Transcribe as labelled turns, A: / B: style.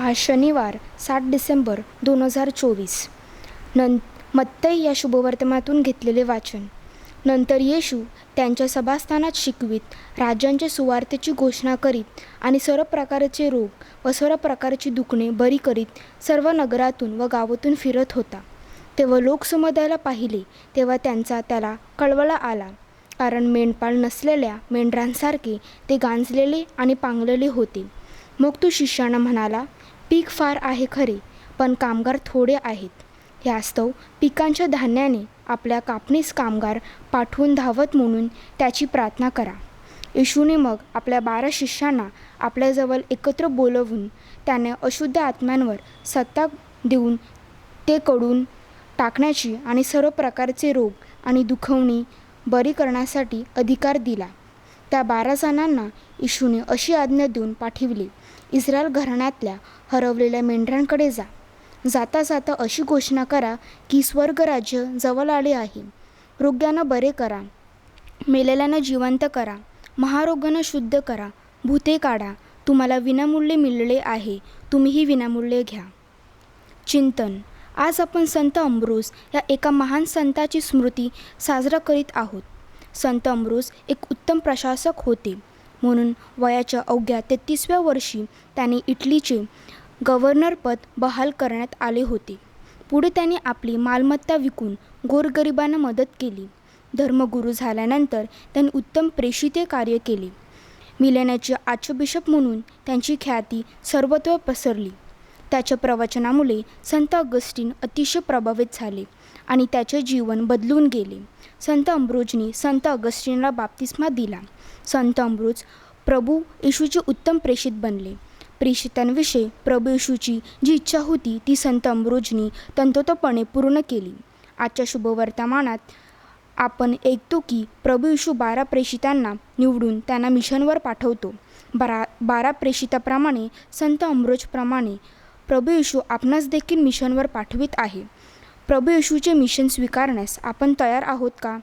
A: आज शनिवार सात डिसेंबर दोन हजार चोवीस. नं मत्तई या शुभवर्तमातून घेतलेले वाचन. नंतर येशू त्यांच्या सभास्थानात शिकवित राज्यांच्या सुवार्थेची घोषणा करीत आणि सर्व प्रकारचे रोग व सर्व प्रकारची दुखणे बरी करीत सर्व नगरातून व गावातून फिरत होता. तेव्हा लोकसमुदायाला पाहिले तेव्हा त्यांचा त्याला कळवळा आला. कारण मेंढपाळ नसलेल्या मेंढरांसारखे ते गांजलेले आणि पांगलेले होते. मग तो शिष्यानं म्हणाला पीक फार आहे खरे पण कामगार थोडे आहेत. यास्तव पिकांच्या धान्याने आपल्या कापणीस कामगार पाठवून धावत म्हणून त्याची प्रार्थना करा. येशूने मग आपल्या बारा शिष्यांना आपल्याजवळ एकत्र बोलवून त्याने अशुद्ध आत्म्यांवर सत्ता देऊन ते कडून टाकण्याची आणि सर्व प्रकारचे रोग आणि दुखवणी बरी करण्यासाठी अधिकार दिला. त्या बारा जणांना येशूने अशी आज्ञा देऊन पाठविली इस्रायल घराण्यातल्या हरवलेल्या मेंढरांकडे जा. जाता जाता अशी घोषणा करा की स्वर्गराज्य जवळ आले आहे. रोग्यांना बरे करा. मेलेल्यांना जिवंत करा. महारोगांना शुद्ध करा. भूते काढा. तुम्हाला विनामूल्य मिळले आहे. तुम्हीही विनामूल्य घ्या. चिंतन. आज आपण संत अमरोस या एका महान संताची स्मृती साजरा करीत आहोत. संत अमरोस एक उत्तम प्रशासक होते. म्हणून वयाच्या अवघ्या तेहतीसव्या वर्षी त्याने इटलीचे गव्हर्नरपद बहाल करण्यात आले होते. पुढे त्याने आपली मालमत्ता विकून गोरगरिबांना मदत केली. धर्मगुरू झाल्यानंतर त्यांनी उत्तम प्रेषिते कार्य केले. मिलेनाचे आर्चबिशप म्हणून त्यांची ख्याती सर्वत्र पसरली. त्याच्या प्रवचनामुळे संत अगस्टीन अतिशय प्रभावित झाले. आणि त्याचे जीवन बदलून गेले. संत अम्ब्रोजनी संत अगस्टिनला बाप्तिस्मा दिला. संत अम्ब्रोज प्रभू येशूचे उत्तम प्रेषित बनले. प्रेषितांविषयी प्रभू येशूची जी इच्छा होती ती संत अम्ब्रोजनी तंतोतपणे पूर्ण केली. आजच्या शुभवर्तमानात आपण ऐकतो की प्रभू येशू बारा प्रेषितांना निवडून त्यांना मिशनवर पाठवतो. बारा बारा प्रेषिताप्रमाणे संत अम्ब्रोजप्रमाणे प्रभू येशू आपणास देखील मिशनवर पाठवित आहे. प्रभू येशूचे मिशन स्वीकारण्यास आपण तयार आहोत का?